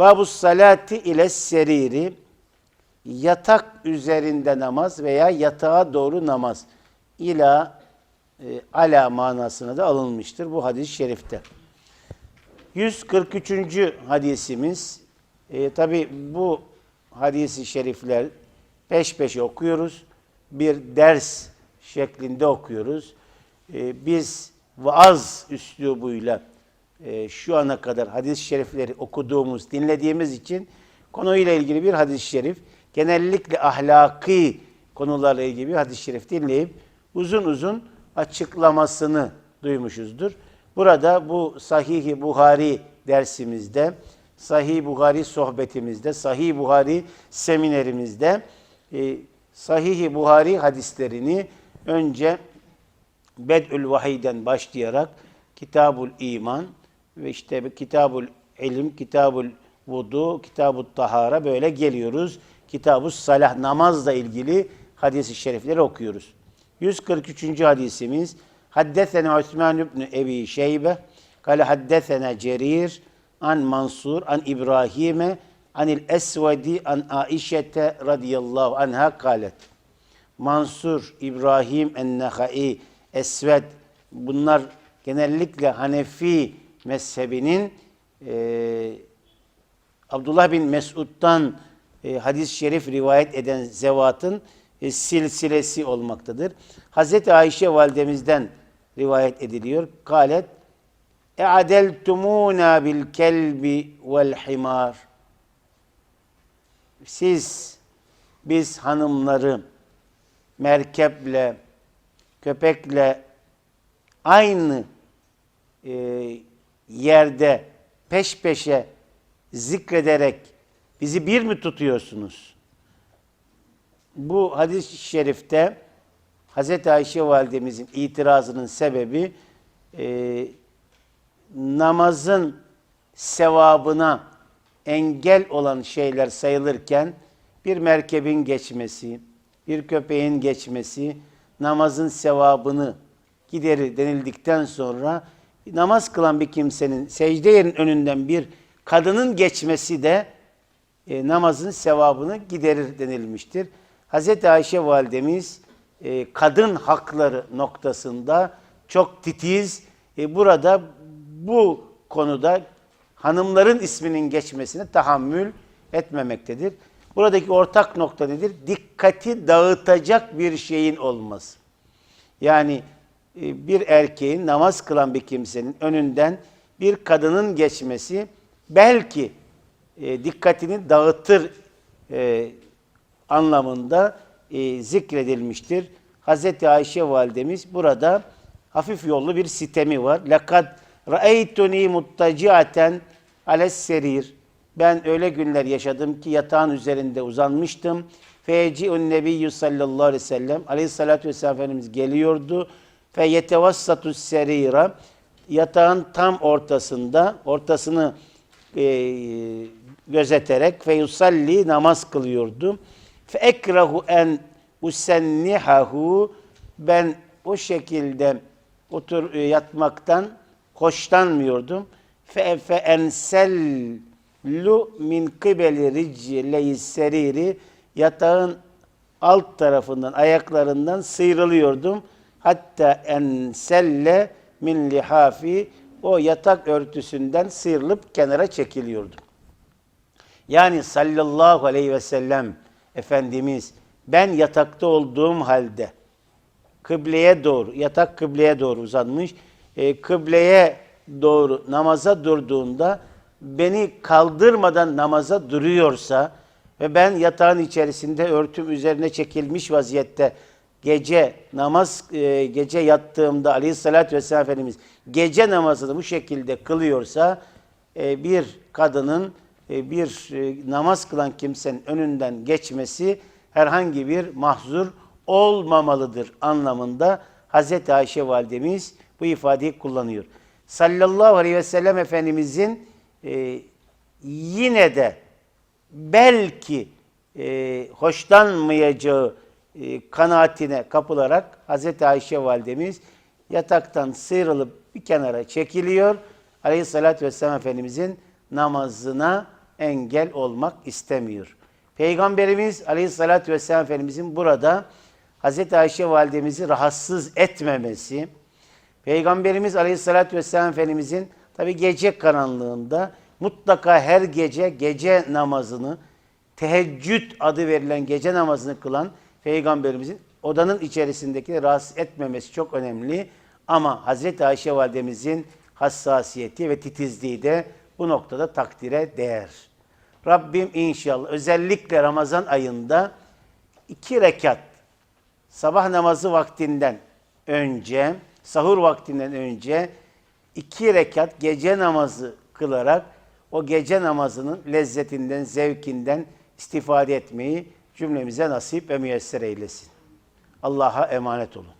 Babu salati ile seriri yatak üzerinde namaz veya yatağa doğru namaz ila e, ala manasına da alınmıştır bu hadis-i şerifte. 143. hadisimiz e, tabi bu hadisi şerifler peş peşe okuyoruz. Bir ders şeklinde okuyoruz. E, biz vaaz üslubuyla e, şu ana kadar hadis-i şerifleri okuduğumuz, dinlediğimiz için konuyla ilgili bir hadis-i şerif, genellikle ahlaki konularla ilgili bir hadis-i şerif dinleyip uzun uzun açıklamasını duymuşuzdur. Burada bu Sahih-i Buhari dersimizde, Sahih Buhari sohbetimizde, Sahih Buhari seminerimizde e, Sahih Buhari hadislerini önce Bed'ül Vahiy'den başlayarak Kitabul İman ve işte Kitabul İlim, Kitabul Vudu, Kitabul Tahara böyle geliyoruz. Kitabus Salah namazla ilgili hadis-i şerifleri okuyoruz. 143. hadisimiz Haddesena Osman ibn Ebi Şeybe kale haddesena Cerir an Mansur an İbrahim'e anil Esvedi an Aişete radıyallahu anha kalet. Mansur, İbrahim en-Nehai, Esved bunlar genellikle Hanefi mezhebinin e, Abdullah bin Mesud'dan e, hadis-i şerif rivayet eden zevatın e, silsilesi olmaktadır. Hazreti Ayşe validemizden rivayet ediliyor. Kalet E'adeltumuna bil kelbi vel himar. Siz biz hanımları merkeple, köpekle aynı e, yerde peş peşe zikrederek bizi bir mi tutuyorsunuz? Bu hadis-i şerifte Hz. Ayşe validemizin itirazının sebebi e, namazın sevabına engel olan şeyler sayılırken bir merkebin geçmesi, bir köpeğin geçmesi namazın sevabını giderir denildikten sonra namaz kılan bir kimsenin secde yerin önünden bir kadının geçmesi de e, namazın sevabını giderir denilmiştir. Hz. Ayşe validemiz e, kadın hakları noktasında çok titiz. E, burada bu konuda hanımların isminin geçmesine tahammül etmemektedir. Buradaki ortak nokta nedir? Dikkati dağıtacak bir şeyin olması. Yani bir erkeğin namaz kılan bir kimsenin önünden bir kadının geçmesi belki e, dikkatini dağıtır e, anlamında e, zikredilmiştir. Hz. Ayşe validemiz burada hafif yollu bir sitemi var. Lekad ra'eytuni muttaciaten ales serir. Ben öyle günler yaşadım ki yatağın üzerinde uzanmıştım. Feci'un nebiyyü sallallahu aleyhi ve sellem aleyhissalatü vesselam Efendimiz geliyordu. Fe yetevassatu serira yatağın tam ortasında ortasını e, gözeterek fe yusalli namaz kılıyordu. Fe ekrahu en usennihahu ben o şekilde otur e, yatmaktan hoşlanmıyordum. Fe fe ensellu min kibeli ricleyi seriri yatağın alt tarafından ayaklarından sıyrılıyordum. Hatta enselle min lihafi o yatak örtüsünden sıyrılıp kenara çekiliyordum. Yani sallallahu aleyhi ve sellem Efendimiz ben yatakta olduğum halde kıbleye doğru, yatak kıbleye doğru uzanmış, e, kıbleye doğru namaza durduğunda beni kaldırmadan namaza duruyorsa ve ben yatağın içerisinde örtüm üzerine çekilmiş vaziyette gece namaz e, gece yattığımda Aleyhisselatü Vesselam Efendimiz gece namazını bu şekilde kılıyorsa e, bir kadının e, bir e, namaz kılan kimsenin önünden geçmesi herhangi bir mahzur olmamalıdır anlamında Hazreti Ayşe validemiz bu ifadeyi kullanıyor. Sallallahu aleyhi ve sellem Efendimizin e, yine de belki e, hoşlanmayacağı e, kanaatine kapılarak Hazreti Ayşe validemiz yataktan sıyrılıp bir kenara çekiliyor. Aleyhissalatü vesselam Efendimizin namazına engel olmak istemiyor. Peygamberimiz Aleyhisselatü Vesselam Efendimizin burada Hz. Ayşe validemizi rahatsız etmemesi, Peygamberimiz Aleyhisselatü Vesselam Efendimizin tabi gece karanlığında mutlaka her gece gece namazını, teheccüd adı verilen gece namazını kılan Peygamberimizin odanın içerisindeki rahatsız etmemesi çok önemli. Ama Hazreti Ayşe validemizin hassasiyeti ve titizliği de bu noktada takdire değer. Rabbim inşallah özellikle Ramazan ayında iki rekat sabah namazı vaktinden önce, sahur vaktinden önce iki rekat gece namazı kılarak o gece namazının lezzetinden, zevkinden istifade etmeyi cümlemize nasip ve müyesser eylesin. Allah'a emanet olun.